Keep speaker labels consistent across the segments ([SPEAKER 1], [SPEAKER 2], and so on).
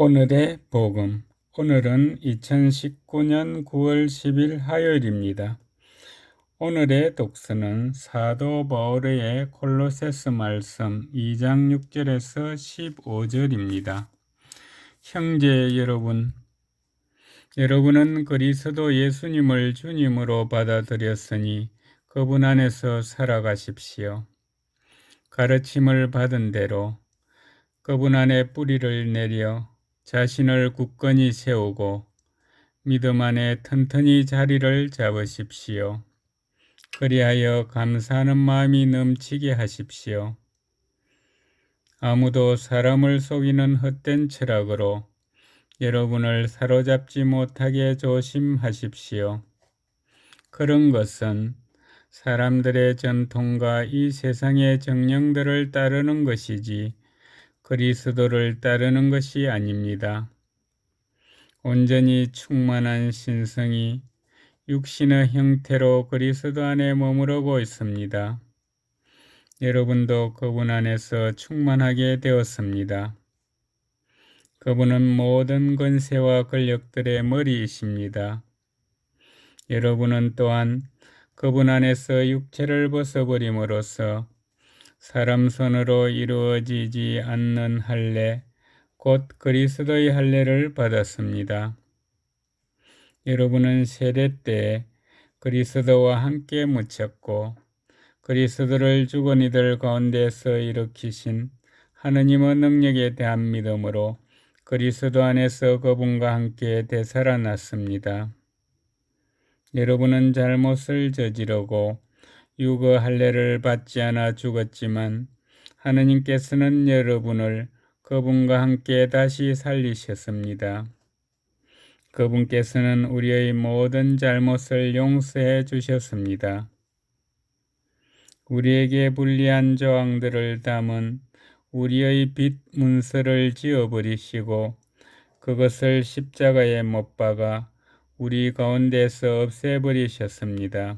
[SPEAKER 1] 오늘의 복음. 오늘은 2019년 9월 10일 화요일입니다. 오늘의 독서는 사도 바울의 콜로세스 말씀 2장 6절에서 15절입니다. 형제 여러분, 여러분은 그리스도 예수님을 주님으로 받아들였으니 그분 안에서 살아가십시오. 가르침을 받은 대로 그분 안에 뿌리를 내려 자신을 굳건히 세우고 믿음 안에 튼튼히 자리를 잡으십시오. 그리하여 감사하는 마음이 넘치게 하십시오. 아무도 사람을 속이는 헛된 철학으로 여러분을 사로잡지 못하게 조심하십시오. 그런 것은 사람들의 전통과 이 세상의 정령들을 따르는 것이지 그리스도를 따르는 것이 아닙니다. 온전히 충만한 신성이 육신의 형태로 그리스도 안에 머무르고 있습니다. 여러분도 그분 안에서 충만하게 되었습니다. 그분은 모든 권세와 권력들의 머리이십니다. 여러분은 또한 그분 안에서 육체를 벗어버림으로써 사람 손으로 이루어지지 않는 할례, 곧 그리스도의 할례를 받았습니다. 여러분은 세례 때 그리스도와 함께 묻혔고 그리스도를 죽은 이들 가운데서 일으키신 하느님의 능력에 대한 믿음으로 그리스도 안에서 그분과 함께 되살아났습니다. 여러분은 잘못을 저지르고 유거 할례를 받지 않아 죽었지만 하느님께서는 여러분을 그분과 함께 다시 살리셨습니다. 그분께서는 우리의 모든 잘못을 용서해 주셨습니다. 우리에게 불리한 저항들을 담은 우리의 빚 문서를 지어버리시고 그것을 십자가에 못 박아 우리 가운데서 없애버리셨습니다.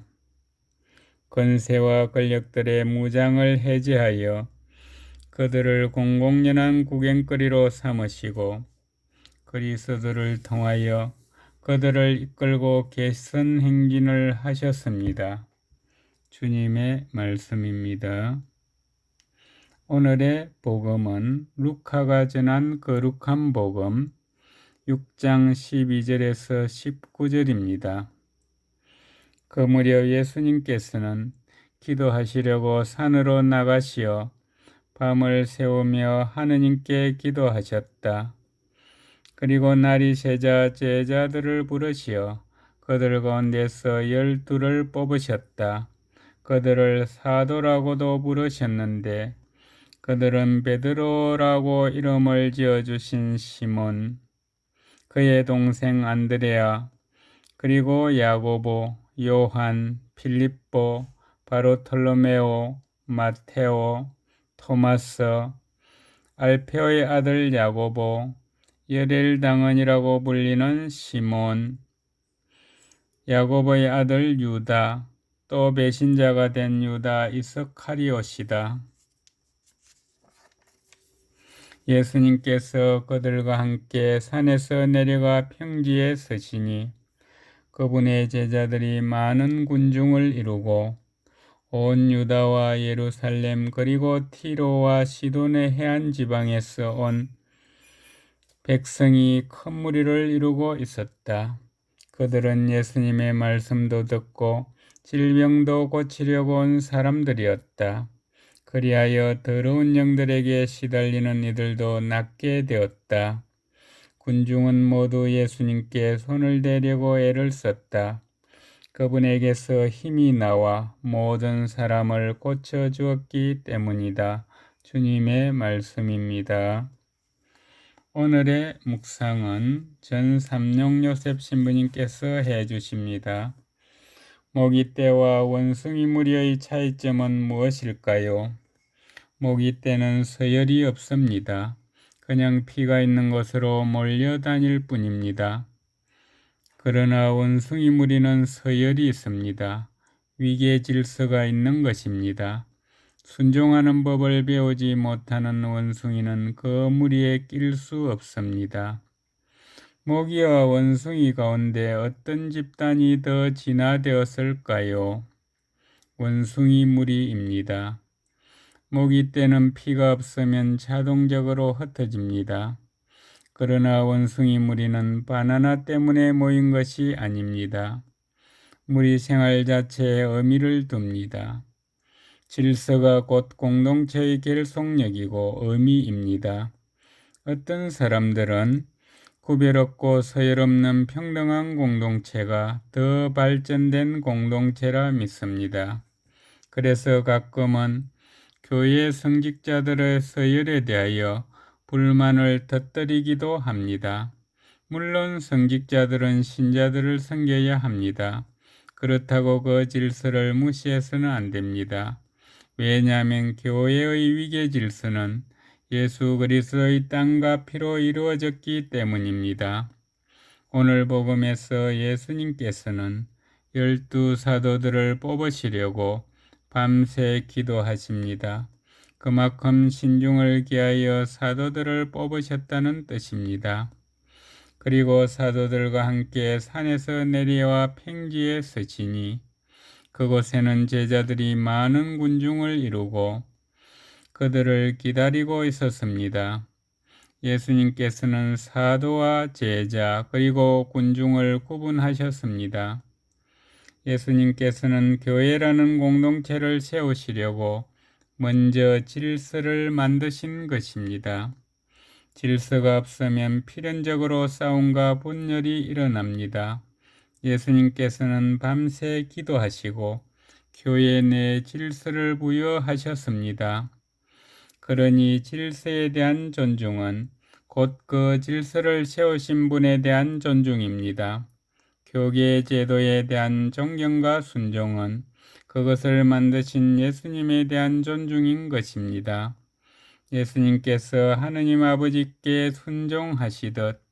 [SPEAKER 1] 권세와 권력들의 무장을 해제하여 그들을 공공연한 구경거리로 삼으시고 그리스도를 통하여 그들을 이끌고 개선 행진을 하셨습니다. 주님의 말씀입니다. 오늘의 복음은 루카가 전한 거룩한 복음 6장 12절에서 19절입니다. 그 무렵 예수님께서는 기도하시려고 산으로 나가시어 밤을 새우며 하느님께 기도하셨다. 그리고 날이 새자 제자들을 부르시어 그들 가운데서 열두를 뽑으셨다. 그들을 사도라고도 부르셨는데 그들은 베드로라고 이름을 지어주신 시몬, 그의 동생 안드레아, 그리고 야고보, 요한, 필립보, 바로톨로메오, 마테오, 토마스, 알페오의 아들 야고보, 열엘당언이라고 불리는 시몬, 야고보의 아들 유다, 또 배신자가 된 유다 이스카리옷이다. 예수님께서 그들과 함께 산에서 내려가 평지에 서시니 그분의 제자들이 많은 군중을 이루고 온 유다와 예루살렘 그리고 티로와 시돈의 해안 지방에서 온 백성이 큰 무리를 이루고 있었다. 그들은 예수님의 말씀도 듣고 질병도 고치려고 온 사람들이었다. 그리하여 더러운 영들에게 시달리는 이들도 낫게 되었다. 군중은 모두 예수님께 손을 대려고 애를 썼다. 그분에게서 힘이 나와 모든 사람을 고쳐 주었기 때문이다. 주님의 말씀입니다. 오늘의 묵상은 전 삼룡 요셉 신부님께서 해 주십니다. 모기떼와 원숭이 무리의 차이점은 무엇일까요? 모기떼는 서열이 없습니다. 그냥 피가 있는 곳으로 몰려다닐 뿐입니다. 그러나 원숭이 무리는 서열이 있습니다. 위계 질서가 있는 것입니다. 순종하는 법을 배우지 못하는 원숭이는 그 무리에 낄 수 없습니다. 모기와 원숭이 가운데 어떤 집단이 더 진화되었을까요? 원숭이 무리입니다. 모기 때는 피가 없으면 자동적으로 흩어집니다. 그러나 원숭이 무리는 바나나 때문에 모인 것이 아닙니다. 무리 생활 자체에 의미를 둡니다. 질서가 곧 공동체의 결속력이고 의미입니다. 어떤 사람들은 구별 없고 서열 없는 평등한 공동체가 더 발전된 공동체라 믿습니다. 그래서 가끔은 교회 성직자들의 서열에 대하여 불만을 터뜨리기도 합니다. 물론 성직자들은 신자들을 섬겨야 합니다. 그렇다고 그 질서를 무시해서는 안 됩니다. 왜냐하면 교회의 위계 질서는 예수 그리스도의 땅과 피로 이루어졌기 때문입니다. 오늘 복음에서 예수님께서는 열두 사도들을 뽑으시려고 밤새 기도하십니다. 그만큼 신중을 기하여 사도들을 뽑으셨다는 뜻입니다. 그리고 사도들과 함께 산에서 내려와 팽지에 서치니 그곳에는 제자들이 많은 군중을 이루고 그들을 기다리고 있었습니다. 예수님께서는 사도와 제자 그리고 군중을 구분하셨습니다. 예수님께서는 교회라는 공동체를 세우시려고 먼저 질서를 만드신 것입니다. 질서가 없으면 필연적으로 싸움과 분열이 일어납니다. 예수님께서는 밤새 기도하시고 교회 내 질서를 부여하셨습니다. 그러니 질서에 대한 존중은 곧 그 질서를 세우신 분에 대한 존중입니다. 교계 제도에 대한 존경과 순종은 그것을 만드신 예수님에 대한 존중인 것입니다. 예수님께서 하느님 아버지께 순종하시듯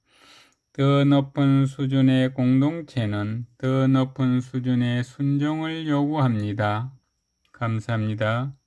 [SPEAKER 1] 더 높은 수준의 공동체는 더 높은 수준의 순종을 요구합니다. 감사합니다.